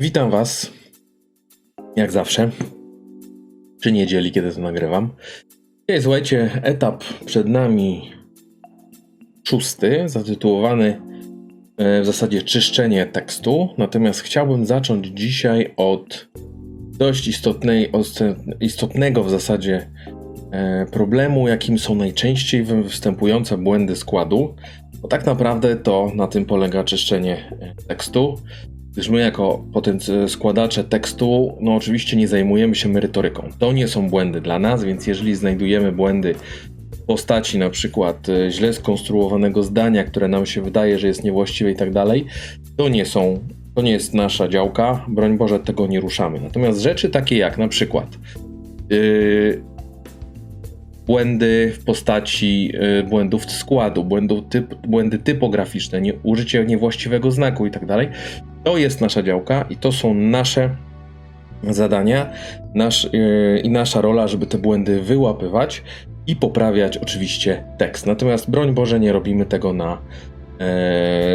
Witam Was, jak zawsze, przy niedzieli, kiedy to nagrywam. Dzisiaj, słuchajcie, etap przed nami szósty, zatytułowany e, w zasadzie czyszczenie tekstu. Natomiast chciałbym zacząć dzisiaj od dość istotnej, istotnego w zasadzie e, problemu, jakim są najczęściej występujące błędy składu. Bo tak naprawdę to na tym polega czyszczenie e, tekstu gdyż my jako potenc- składacze tekstu, no oczywiście nie zajmujemy się merytoryką. To nie są błędy dla nas, więc jeżeli znajdujemy błędy w postaci na przykład e, źle skonstruowanego zdania, które nam się wydaje, że jest niewłaściwe i tak dalej, to nie są, to nie jest nasza działka, broń Boże, tego nie ruszamy. Natomiast rzeczy takie jak na przykład yy, błędy w postaci y, błędów składu, błędów typ, błędy typograficzne, nie, użycie niewłaściwego znaku i tak dalej. To jest nasza działka i to są nasze zadania nasz, yy, i nasza rola, żeby te błędy wyłapywać i poprawiać oczywiście tekst. Natomiast broń Boże, nie robimy tego na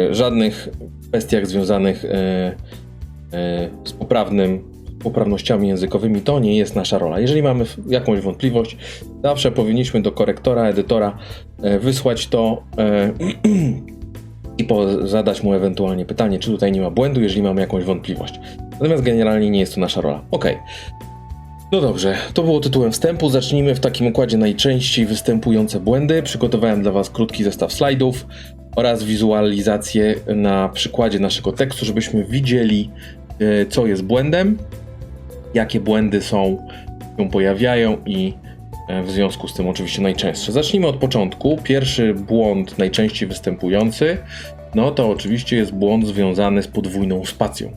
yy, żadnych kwestiach związanych yy, z poprawnym poprawnościami językowymi, to nie jest nasza rola. Jeżeli mamy jakąś wątpliwość, zawsze powinniśmy do korektora, edytora wysłać to i zadać mu ewentualnie pytanie, czy tutaj nie ma błędu, jeżeli mamy jakąś wątpliwość. Natomiast generalnie nie jest to nasza rola. Ok. No dobrze, to było tytułem wstępu. Zacznijmy w takim układzie najczęściej występujące błędy. Przygotowałem dla Was krótki zestaw slajdów oraz wizualizację na przykładzie naszego tekstu, żebyśmy widzieli, e, co jest błędem jakie błędy są, się pojawiają i w związku z tym oczywiście najczęstsze. Zacznijmy od początku. Pierwszy błąd najczęściej występujący, no to oczywiście jest błąd związany z podwójną spacją.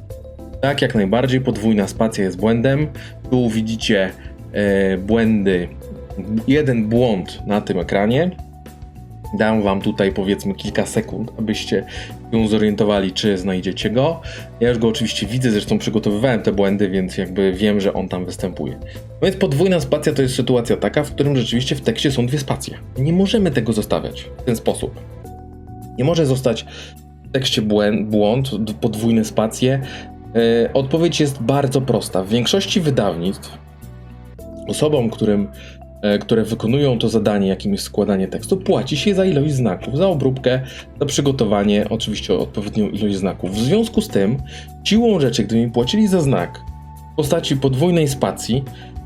Tak, jak najbardziej podwójna spacja jest błędem. Tu widzicie e, błędy, jeden błąd na tym ekranie, Dam wam tutaj powiedzmy kilka sekund, abyście się zorientowali, czy znajdziecie go. Ja już go oczywiście widzę, zresztą przygotowywałem te błędy, więc jakby wiem, że on tam występuje. Więc podwójna spacja to jest sytuacja taka, w którym rzeczywiście w tekście są dwie spacje. Nie możemy tego zostawiać w ten sposób. Nie może zostać w tekście błęd, błąd podwójne spacje. Yy, odpowiedź jest bardzo prosta. W większości wydawnictw osobom, którym E, które wykonują to zadanie, jakim jest składanie tekstu, płaci się za ilość znaków, za obróbkę, za przygotowanie, oczywiście odpowiednią ilość znaków. W związku z tym, siłą rzeczy, gdyby mi płacili za znak w postaci podwójnej spacji,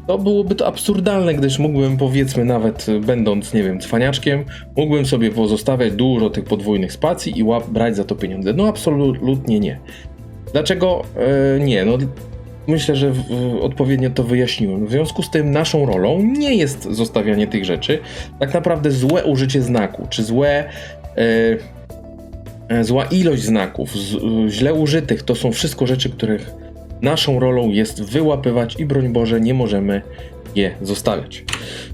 to byłoby to absurdalne, gdyż mógłbym, powiedzmy, nawet będąc, nie wiem, cwaniaczkiem, mógłbym sobie pozostawiać dużo tych podwójnych spacji i łap, brać za to pieniądze. No, absolutnie nie. Dlaczego e, nie? No, Myślę, że odpowiednio to wyjaśniłem. W związku z tym naszą rolą nie jest zostawianie tych rzeczy. Tak naprawdę złe użycie znaku, czy złe. Yy, zła ilość znaków, z, źle użytych, to są wszystko rzeczy, których naszą rolą jest wyłapywać i broń Boże nie możemy je zostawiać.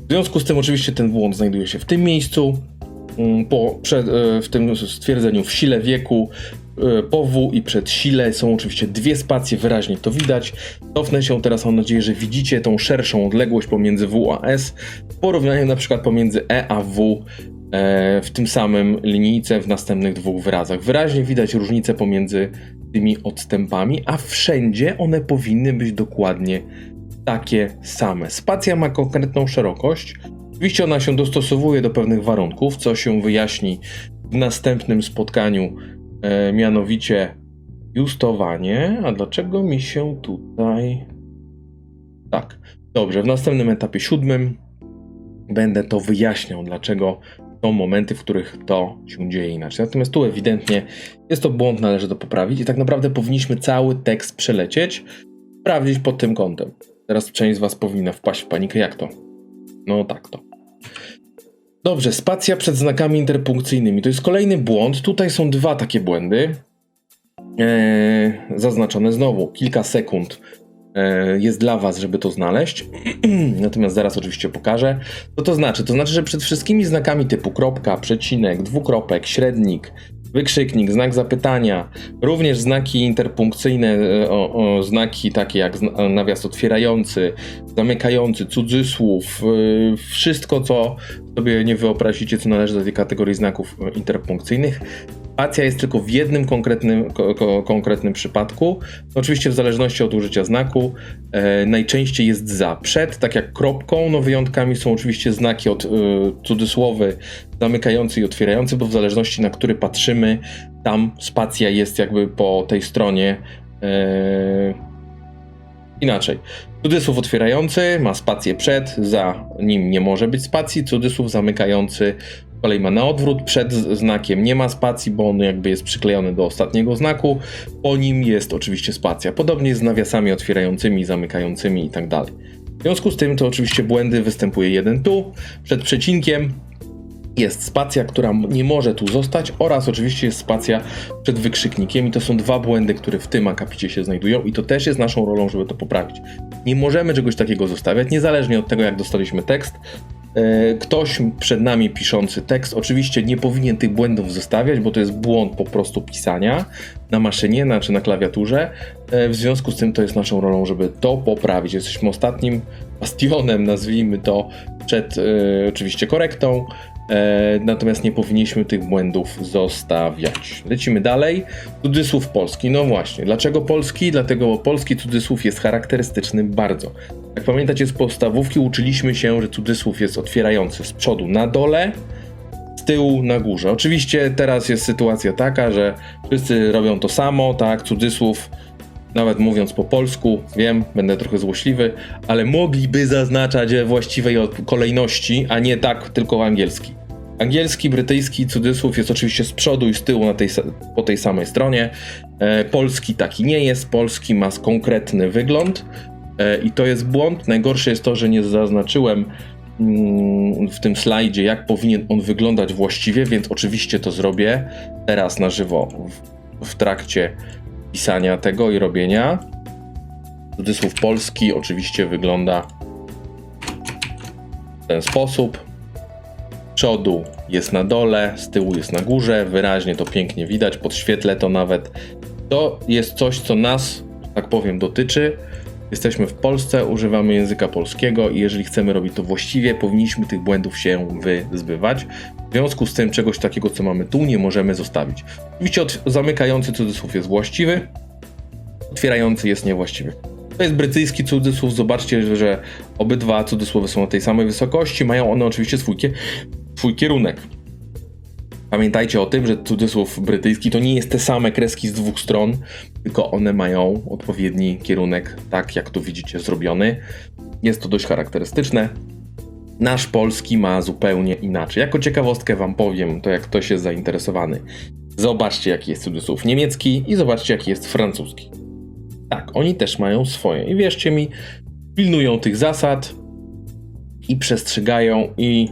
W związku z tym oczywiście ten błąd znajduje się w tym miejscu, mm, po, przed, e, w tym stwierdzeniu w sile wieku, E, po W i przed sile są oczywiście dwie spacje, wyraźnie to widać. Cofnę się teraz, mam nadzieję, że widzicie tą szerszą odległość pomiędzy W a S w porównaniu na przykład pomiędzy E a W e, w tym samym linijce w następnych dwóch wyrazach. Wyraźnie widać różnicę pomiędzy tymi odstępami, a wszędzie one powinny być dokładnie takie same. Spacja ma konkretną szerokość. Oczywiście ona się dostosowuje do pewnych warunków, co się wyjaśni w następnym spotkaniu E, mianowicie justowanie. A dlaczego mi się tutaj. Tak, dobrze, w następnym etapie siódmym będę to wyjaśniał, dlaczego są momenty, w których to się dzieje inaczej. Natomiast tu ewidentnie jest to błąd, należy to poprawić i tak naprawdę powinniśmy cały tekst przelecieć, sprawdzić pod tym kątem. Teraz część z Was powinna wpaść w panikę. Jak to? No tak to. Dobrze, spacja przed znakami interpunkcyjnymi. To jest kolejny błąd. Tutaj są dwa takie błędy. Eee, zaznaczone znowu. Kilka sekund jest dla Was, żeby to znaleźć. Natomiast zaraz oczywiście pokażę. Co to znaczy? To znaczy, że przed wszystkimi znakami typu kropka, przecinek, dwukropek, średnik, wykrzyknik, znak zapytania, również znaki interpunkcyjne, e, o, o, znaki takie jak nawias otwierający, zamykający, cudzysłów, e, wszystko co sobie nie wyobrazicie, co należy do tej kategorii znaków interpunkcyjnych, Spacja jest tylko w jednym konkretnym, ko, ko, konkretnym przypadku. Oczywiście w zależności od użycia znaku e, najczęściej jest za. Przed, tak jak kropką, no wyjątkami są oczywiście znaki od e, cudzysłowy zamykający i otwierający, bo w zależności na który patrzymy, tam spacja jest jakby po tej stronie e, inaczej. Cudzysłów otwierający ma spację przed, za nim nie może być spacji, cudzysłów zamykający z kolei ma na odwrót, przed znakiem nie ma spacji, bo on jakby jest przyklejony do ostatniego znaku, po nim jest oczywiście spacja. Podobnie z nawiasami otwierającymi, zamykającymi i tak dalej. W związku z tym to oczywiście błędy występuje jeden tu, przed przecinkiem jest spacja, która nie może tu zostać oraz oczywiście jest spacja przed wykrzyknikiem i to są dwa błędy, które w tym akapicie się znajdują i to też jest naszą rolą, żeby to poprawić. Nie możemy czegoś takiego zostawiać, niezależnie od tego, jak dostaliśmy tekst. E, Ktoś przed nami piszący tekst oczywiście nie powinien tych błędów zostawiać, bo to jest błąd po prostu pisania na maszynie na, czy na klawiaturze. E, W związku z tym to jest naszą rolą, żeby to poprawić. Jesteśmy ostatnim bastionem, nazwijmy to, przed e, oczywiście korektą. Natomiast nie powinniśmy tych błędów zostawiać. Lecimy dalej. Cudzysłów polski. No właśnie. Dlaczego polski? Dlatego, bo polski cudzysłów jest charakterystyczny bardzo. Jak pamiętacie z podstawówki, uczyliśmy się, że cudzysłów jest otwierający z przodu na dole, z tyłu na górze. Oczywiście teraz jest sytuacja taka, że wszyscy robią to samo, tak? Cudzysłów, nawet mówiąc po polsku, wiem, będę trochę złośliwy, ale mogliby zaznaczać we właściwej kolejności, a nie tak tylko angielski. Angielski, brytyjski cudzysłów jest oczywiście z przodu i z tyłu na tej, po tej samej stronie. E, polski taki nie jest. Polski ma konkretny wygląd i to jest błąd. Najgorsze jest to, że nie zaznaczyłem mm, w tym slajdzie, jak powinien on wyglądać właściwie, więc oczywiście to zrobię teraz na żywo w, trakcie pisania tego i robienia. Cudzysłów polski oczywiście wygląda w ten sposób. Przodu jest na dole, z tyłu jest na górze, wyraźnie to pięknie widać, podświetlę to nawet. To jest coś, co nas, tak powiem, dotyczy. Jesteśmy w Polsce, używamy języka polskiego i jeżeli chcemy robić to właściwie, powinniśmy tych błędów się wyzbywać. W związku z tym czegoś takiego, co mamy tu, nie możemy zostawić. Oczywiście od, zamykający cudzysłów jest właściwy, otwierający jest niewłaściwy. To jest brytyjski cudzysłów. Zobaczcie, że- obydwa cudzysłowy są na tej samej wysokości. Mają one oczywiście swój, swój kierunek. Pamiętajcie o tym, że cudzysłów brytyjski to nie jest te same kreski z dwóch stron, tylko one mają odpowiedni kierunek, tak jak tu widzicie zrobiony. Jest to dość charakterystyczne. Nasz polski ma zupełnie inaczej. Jako ciekawostkę wam powiem, to jak ktoś jest zainteresowany. Zobaczcie, jaki jest cudzysłów niemiecki i zobaczcie, jaki jest francuski. Tak, oni też mają swoje. I wierzcie mi, pilnują tych zasad i przestrzegają i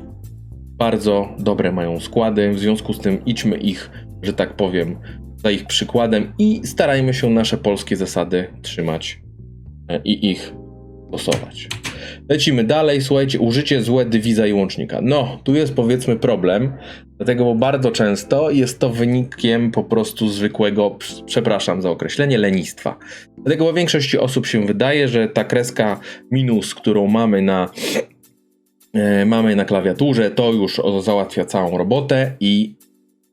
bardzo dobre mają składy. W związku z tym idźmy ich, że tak powiem, za ich przykładem i starajmy się nasze polskie zasady trzymać e, i ich stosować. Lecimy dalej. Słuchajcie, użycie złe dywiza i łącznika. No, tu jest powiedzmy problem, dlatego bo bardzo często jest to wynikiem po prostu zwykłego, przepraszam za określenie, lenistwa. Dlatego bo większości osób się wydaje, że ta kreska minus, którą mamy na, mamy na klawiaturze, to już załatwia całą robotę i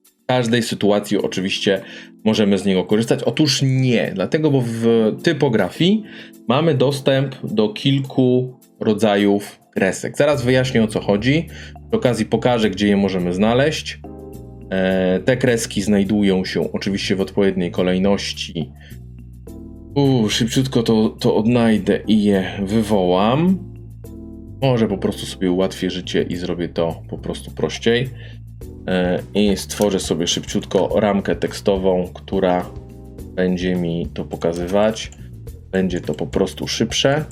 w każdej sytuacji oczywiście możemy z niego korzystać. Otóż nie, dlatego bo w typografii mamy dostęp do kilku rodzajów kresek. Zaraz wyjaśnię o co chodzi. Przy okazji pokażę, gdzie je możemy znaleźć. E, te kreski znajdują się oczywiście w odpowiedniej kolejności. Uuu, szybciutko to, to odnajdę i je wywołam. Może po prostu sobie ułatwię życie i zrobię to po prostu prościej. E, I stworzę sobie szybciutko ramkę tekstową, która będzie mi to pokazywać. Będzie to po prostu szybsze,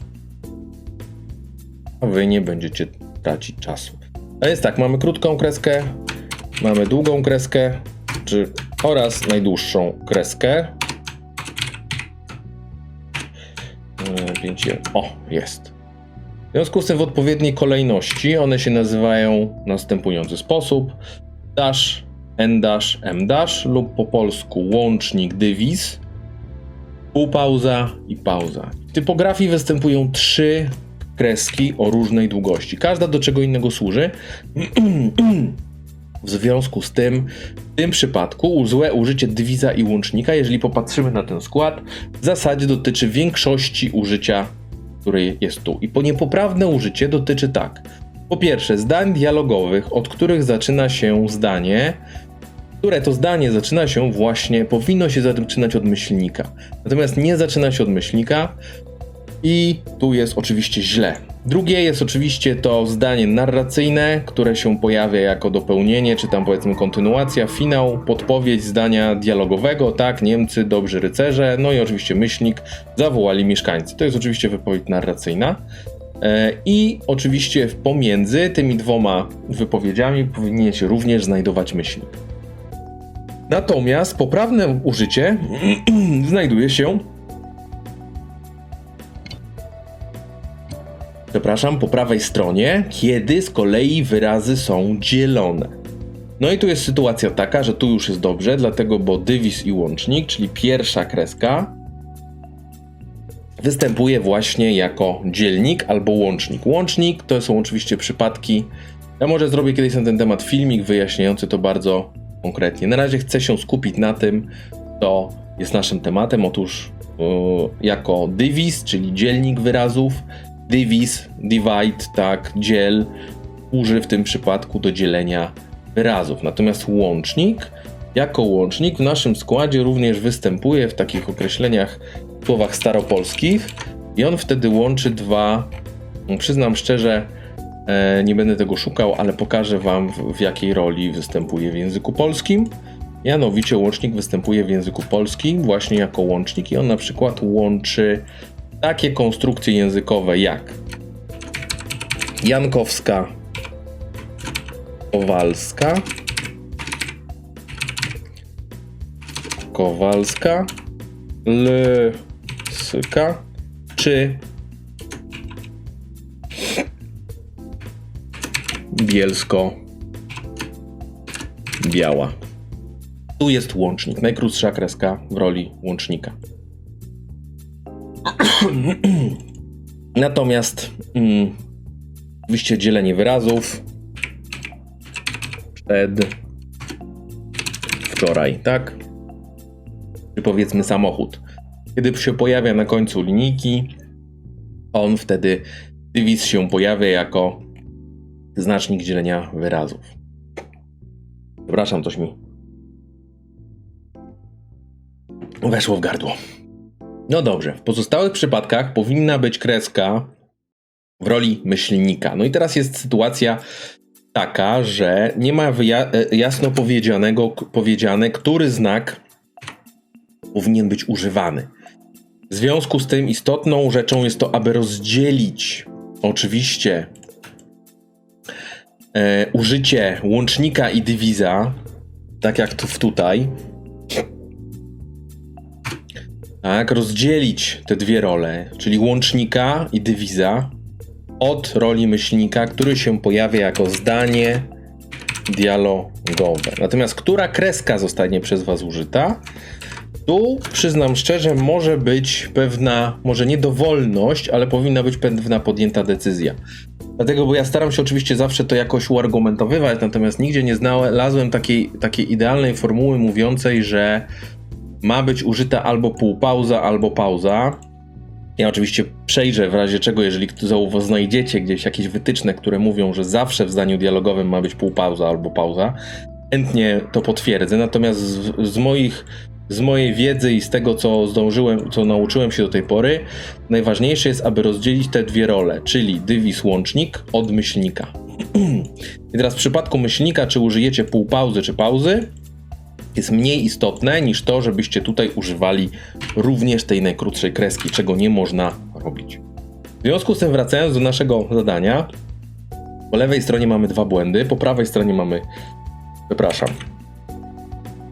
a wy nie będziecie tracić czasu. A jest tak, mamy krótką kreskę, mamy długą kreskę czy, oraz najdłuższą kreskę. E, Wiecie, o, jest. W związku z tym w odpowiedniej kolejności one się nazywają w następujący sposób. Dash, N dash, M dash lub po polsku łącznik dywizz, półpauza i pauza. W typografii występują trzy kreski o różnej długości. Każda do czego innego służy. W związku z tym, w tym przypadku złe użycie dywiza i łącznika, jeżeli popatrzymy na ten skład, w zasadzie dotyczy większości użycia, które jest tu. I po niepoprawne użycie dotyczy tak. Po pierwsze, zdań dialogowych, od których zaczyna się zdanie, które to zdanie zaczyna się właśnie, powinno się zaczynać od myślnika. Natomiast nie zaczyna się od myślnika i tu jest oczywiście źle. Drugie jest oczywiście to zdanie narracyjne, które się pojawia jako dopełnienie, czy tam powiedzmy kontynuacja, finał, podpowiedź zdania dialogowego, tak, Niemcy, dobrzy rycerze, no i oczywiście myślnik, zawołali mieszkańcy. To jest oczywiście wypowiedź narracyjna. E, I oczywiście pomiędzy tymi dwoma wypowiedziami powinien się również znajdować myślnik. Natomiast poprawne użycie znajduje się. Przepraszam, po prawej stronie, kiedy z kolei wyrazy są dzielone. No i tu jest sytuacja taka, że tu już jest dobrze, dlatego bo dywis i łącznik, czyli pierwsza kreska, występuje właśnie jako dzielnik albo łącznik. Łącznik to są oczywiście przypadki. Ja może zrobię kiedyś na ten temat filmik wyjaśniający to bardzo konkretnie. Na razie chcę się skupić na tym, co jest naszym tematem. Otóż yy, jako dywis, czyli dzielnik wyrazów, dywis, divide, tak, dziel, służy w tym przypadku do dzielenia wyrazów. Natomiast łącznik, jako łącznik w naszym składzie również występuje w takich określeniach, słowach staropolskich i on wtedy łączy dwa, przyznam szczerze, E, nie będę tego szukał, ale pokażę Wam w, w jakiej roli występuje w języku polskim. Mianowicie łącznik występuje w języku polskim właśnie jako łącznik i on na przykład łączy takie konstrukcje językowe jak Jankowska, Kowalska, Kowalska, Lyska czy bielsko biała. Tu jest łącznik, najkrótsza kreska w roli łącznika. Natomiast mm, oczywiście dzielenie wyrazów przed wczoraj, tak? Czy powiedzmy samochód. Kiedy się pojawia na końcu linijki, on wtedy dywis się pojawia jako znacznik dzielenia wyrazów. Przepraszam, coś mi weszło w gardło. No dobrze, w pozostałych przypadkach powinna być kreska w roli myślnika. No i teraz jest sytuacja taka, że nie ma e, jasno powiedzianego, powiedziane, który znak powinien być używany. W związku z tym istotną rzeczą jest to, aby rozdzielić oczywiście e, użycie łącznika i dywiza, tak jak tu tutaj, tak, rozdzielić te dwie role, czyli łącznika i dywiza, od roli myślnika, który się pojawia jako zdanie dialogowe. Natomiast która kreska zostanie przez Was użyta, tu przyznam szczerze, może być pewna, może nie dowolność, ale powinna być pewna podjęta decyzja. Dlatego, bo ja staram się oczywiście zawsze to jakoś uargumentowywać, natomiast nigdzie nie znalazłem takiej, takiej idealnej formuły mówiącej, że ma być użyta albo półpauza, albo pauza. Ja oczywiście przejrzę w razie czego, jeżeli znajdziecie gdzieś jakieś wytyczne, które mówią, że zawsze w zdaniu dialogowym ma być półpauza albo pauza. Chętnie to potwierdzę, natomiast z, z moich z mojej wiedzy i z tego, co zdążyłem, co nauczyłem się do tej pory, najważniejsze jest, aby rozdzielić te dwie role, czyli dywis łącznik od myślnika. I teraz w przypadku myślnika, czy użyjecie półpauzy czy pauzy, jest mniej istotne niż to, żebyście tutaj używali również tej najkrótszej kreski, czego nie można robić. W związku z tym, wracając do naszego zadania, po lewej stronie mamy dwa błędy, po prawej stronie mamy, przepraszam,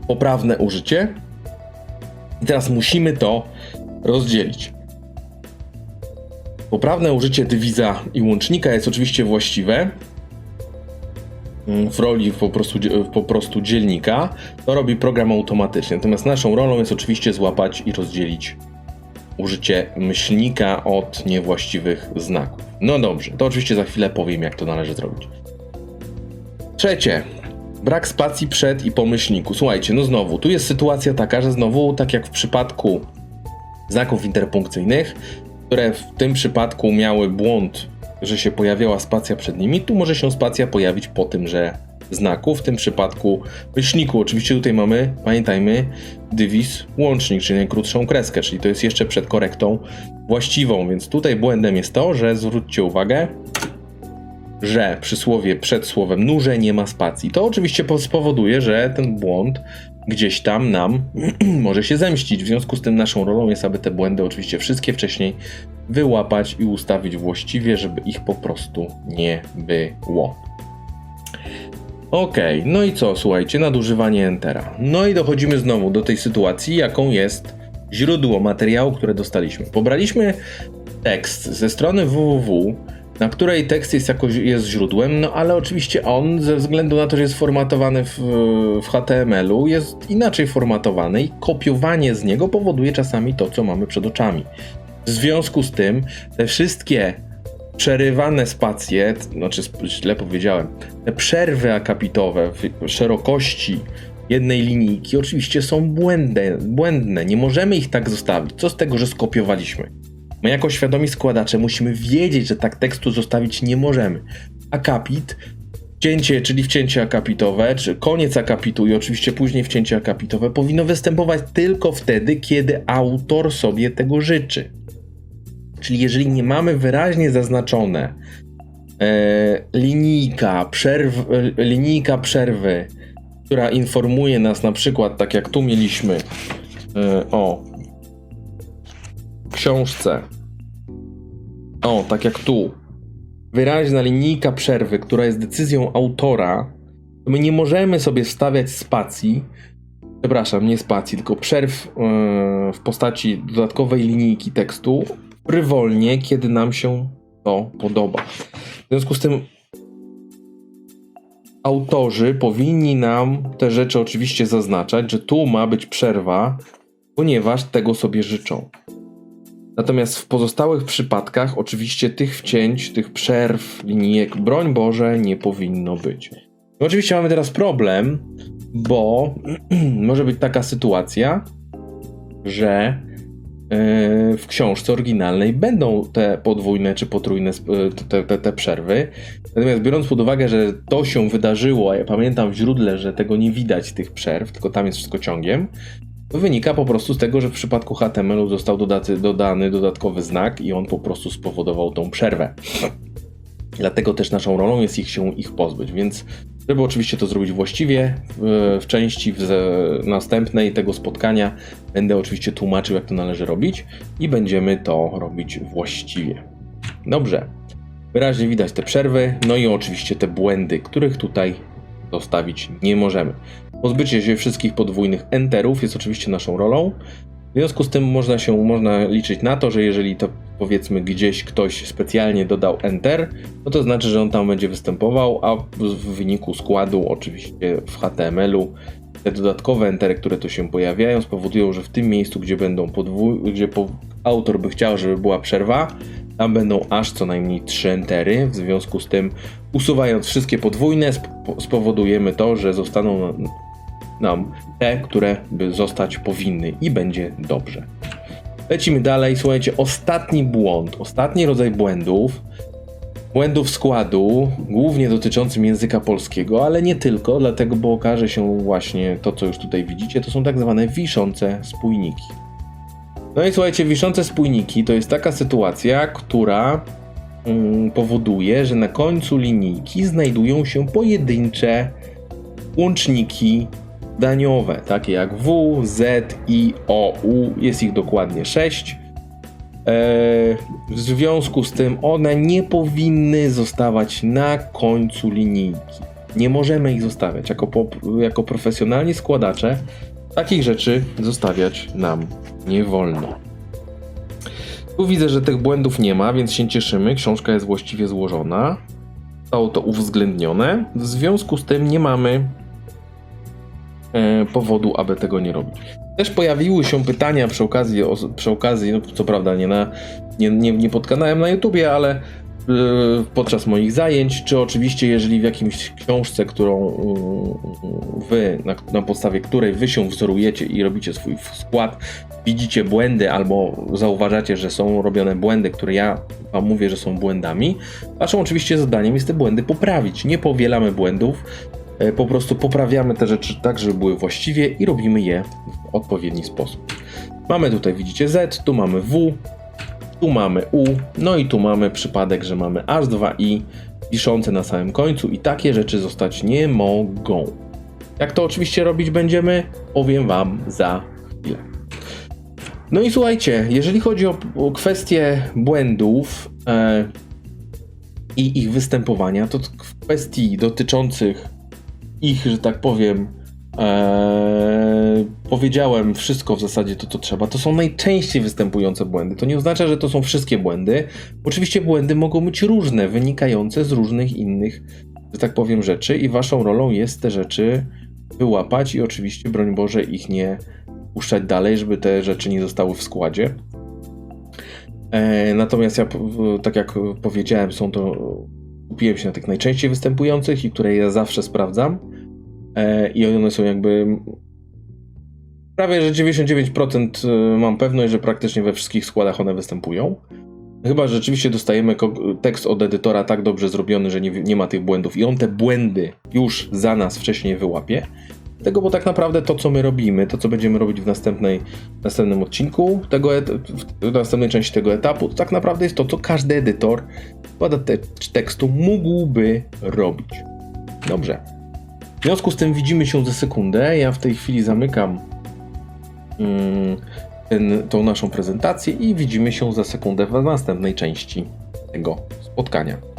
poprawne użycie i teraz musimy to rozdzielić. Poprawne użycie dywiza i łącznika jest oczywiście właściwe w roli po prostu, po prostu dzielnika. To robi program automatycznie. Natomiast naszą rolą jest oczywiście złapać i rozdzielić użycie myślnika od niewłaściwych znaków. No dobrze, to oczywiście za chwilę powiem, jak to należy zrobić. Trzecie. brak spacji przed i po myślniku. Słuchajcie, no znowu, tu jest sytuacja taka, że znowu, tak jak w przypadku znaków interpunkcyjnych, które w tym przypadku miały błąd, że się pojawiała spacja przed nimi, tu może się spacja pojawić po tymże znaku, w tym przypadku myślniku. Oczywiście tutaj mamy, pamiętajmy, dywis łącznik, czyli najkrótszą kreskę, czyli to jest jeszcze przed korektą właściwą, więc tutaj błędem jest to, że zwróćcie uwagę, że przy słowie przed słowem nurze nie ma spacji. To oczywiście po- spowoduje, że ten błąd gdzieś tam nam może się zemścić. W związku z tym naszą rolą jest, aby te błędy oczywiście wszystkie wcześniej wyłapać i ustawić właściwie, żeby ich po prostu nie było. Okej, no i co, słuchajcie, nadużywanie Entera. No i dochodzimy znowu do tej sytuacji, jaką jest źródło materiału, które dostaliśmy. Pobraliśmy tekst ze strony www, na której tekst jest jakoś jest źródłem, no ale oczywiście on, ze względu na to, że jest formatowany w, w HTML-u, jest inaczej formatowany i kopiowanie z niego powoduje czasami to, co mamy przed oczami. W związku z tym te wszystkie przerywane spacje, znaczy źle powiedziałem, te przerwy akapitowe w szerokości jednej linijki oczywiście są błędne, błędne. Nie możemy ich tak zostawić. Co z tego, że skopiowaliśmy? My jako świadomi składacze musimy wiedzieć, że tak tekstu zostawić nie możemy. Akapit, wcięcie, czyli wcięcie akapitowe, czy koniec akapitu i oczywiście później wcięcie akapitowe powinno występować tylko wtedy, kiedy autor sobie tego życzy. Czyli jeżeli nie mamy wyraźnie zaznaczone e, linijka, przerw, linijka przerwy, która informuje nas na przykład, tak jak tu mieliśmy, e, o, książce, o, tak jak tu, wyraźna linijka przerwy, która jest decyzją autora, to my nie możemy sobie wstawiać spacji, przepraszam, nie spacji, tylko przerw e, w postaci dodatkowej linijki tekstu frywolnie, kiedy nam się to podoba. W związku z tym autorzy powinni nam te rzeczy oczywiście zaznaczać, że tu ma być przerwa, ponieważ tego sobie życzą. Natomiast w pozostałych przypadkach oczywiście tych wcięć, tych przerw, linijek, broń Boże, nie powinno być. No oczywiście mamy teraz problem, bo może być taka sytuacja, że yy, w książce oryginalnej będą te podwójne czy potrójne yy, te, te, te przerwy. Natomiast biorąc pod uwagę, że to się wydarzyło, a ja pamiętam w źródle, że tego nie widać tych przerw, tylko tam jest wszystko ciągiem, wynika po prostu z tego, że w przypadku HTML-u został dodaty, dodany dodatkowy znak i on po prostu spowodował tą przerwę. Dlatego też naszą rolą jest ich się ich pozbyć, więc żeby oczywiście to zrobić właściwie, w, w części w, następnej tego spotkania będę oczywiście tłumaczył, jak to należy robić i będziemy to robić właściwie. Dobrze. Wyraźnie widać te przerwy, no i oczywiście te błędy, których tutaj zostawić nie możemy. Pozbycie się wszystkich podwójnych enterów jest oczywiście naszą rolą. W związku z tym można się można liczyć na to, że jeżeli to powiedzmy gdzieś ktoś specjalnie dodał enter, no to znaczy, że on tam będzie występował, a w wyniku składu oczywiście w HTML-u te dodatkowe entery, które tu się pojawiają, spowodują, że w tym miejscu, gdzie będą podwój, gdzie po, autor by chciał, żeby była przerwa, tam będą aż co najmniej trzy entery. W związku z tym, usuwając wszystkie podwójne, sp- spowodujemy to, że zostaną nam te, które by zostać powinny i będzie dobrze. Lecimy dalej. Słuchajcie, ostatni błąd, ostatni rodzaj błędów, błędów składu, głównie dotyczącym języka polskiego, ale nie tylko, dlatego, bo okaże się właśnie to, co już tutaj widzicie, to są tak zwane wiszące spójniki. No i słuchajcie, wiszące spójniki to jest taka sytuacja, która mm, powoduje, że na końcu linijki znajdują się pojedyncze łączniki daniowe, takie jak W, Z, I, O, U. Jest ich dokładnie 6. w związku z tym one nie powinny zostawać na końcu linijki. Nie możemy ich zostawiać. Jako, jako profesjonalni składacze takich rzeczy zostawiać nam nie wolno. Tu widzę, że tych błędów nie ma, więc się cieszymy. Książka jest właściwie złożona. Zostało to uwzględnione. W związku z tym nie mamy e, powodu, aby tego nie robić. Też pojawiły się pytania przy okazji, przy okazji no co prawda nie, na, nie, nie, nie pod kanałem na YouTubie, ale y, podczas moich zajęć, czy oczywiście jeżeli w jakimś książce, którą y, wy, na, na podstawie której wy się wzorujecie i robicie swój skład, widzicie błędy albo zauważacie, że są robione błędy, które ja wam mówię, że są błędami, waszą oczywiście zadaniem jest te błędy poprawić. Nie powielamy błędów, e, po prostu poprawiamy te rzeczy tak, żeby były właściwie i robimy je w odpowiedni sposób. Mamy tutaj, widzicie Z, tu mamy W, tu mamy U, no i tu mamy przypadek, że mamy aż 2i piszące na samym końcu i takie rzeczy zostać nie mogą. Jak to oczywiście robić będziemy, powiem Wam za chwilę. No i słuchajcie, jeżeli chodzi o, o kwestie błędów e, i ich występowania, to w kwestii dotyczących ich, że tak powiem, e, powiedziałem wszystko w zasadzie to, co trzeba. To są najczęściej występujące błędy. To nie oznacza, że to są wszystkie błędy. Oczywiście błędy mogą być różne, wynikające z różnych innych, że tak powiem, rzeczy i waszą rolą jest te rzeczy wyłapać i oczywiście, broń Boże, ich nie puszczać dalej, żeby te rzeczy nie zostały w składzie. E, natomiast ja, w- tak jak powiedziałem, są to. Kupiłem się na tych najczęściej występujących i które ja zawsze sprawdzam. E, I one są jakby. Prawie że 99% mam pewność, że praktycznie we wszystkich składach one występują. Chyba że rzeczywiście dostajemy tekst od edytora tak dobrze zrobiony, że nie, nie ma tych błędów i on te błędy już za nas wcześniej wyłapie. Tego, bo tak naprawdę to, co my robimy, to, co będziemy robić w następnej, następnym odcinku, tego w następnej części tego etapu, to tak naprawdę jest to, co każdy edytor badacz tekstu mógłby robić. Dobrze. W związku z tym widzimy się za sekundę. Ja w tej chwili zamykam mm, ten, tą naszą prezentację i widzimy się za sekundę w następnej części tego spotkania.